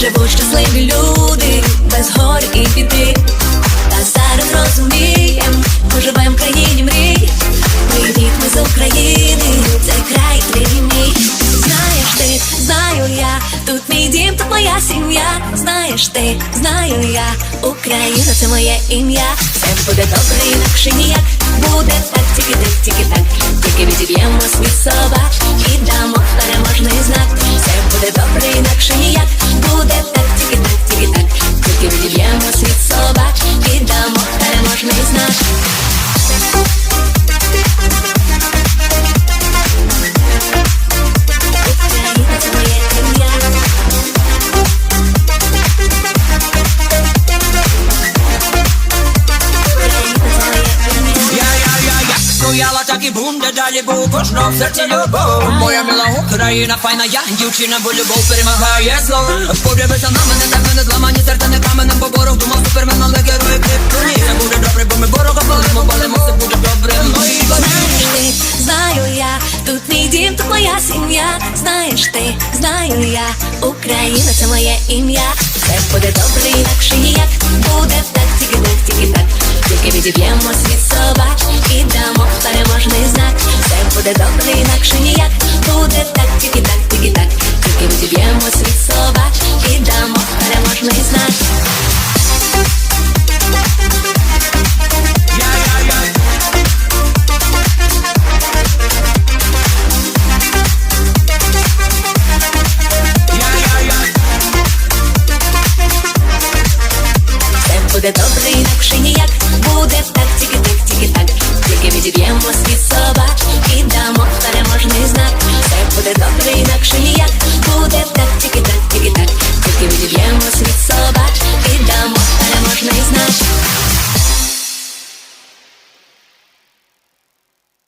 живуть щасливі люди, без гор і біди. Та зараз розумієм, ми живем в країні мрій. Привіт, ми з України, це край мій. Знаєш ти, знаю я, тут мій дім, тут моя сім'я. Знаєш ти, знаю я, Україна це моє ім'я. Все буде добре, інакше ніяк. Буде так, тільки так, тільки так. Тільки відіб'ємо світ собак стояла так і бунде далі, бо у в серці любов Моя мила Україна, файна я, дівчина, бо любов перемагає зло Подивися на мене, так мене зламані серце не каменем, бо ворог думав супермен, але герої криптоні Все буде добре, бо ми ворога палимо, палимо, все буде добре, і Знаєш ти, знаю я, тут мій дім, тут моя сім'я. Знаєш ти, знаю я, Україна це моє ім'я. Все буде добре, інакше ніяк. Буде так, тільки так, тільки так. Тільки відіб'ємо світ буде добре, інакше ніяк. Буде так, тільки так, тільки так. Тільки відіб'ємо світ собак і дамо переможний знак. Буде добре, інакше ніяк.